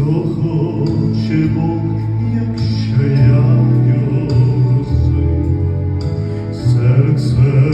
що хоче Бог, якщо я його серце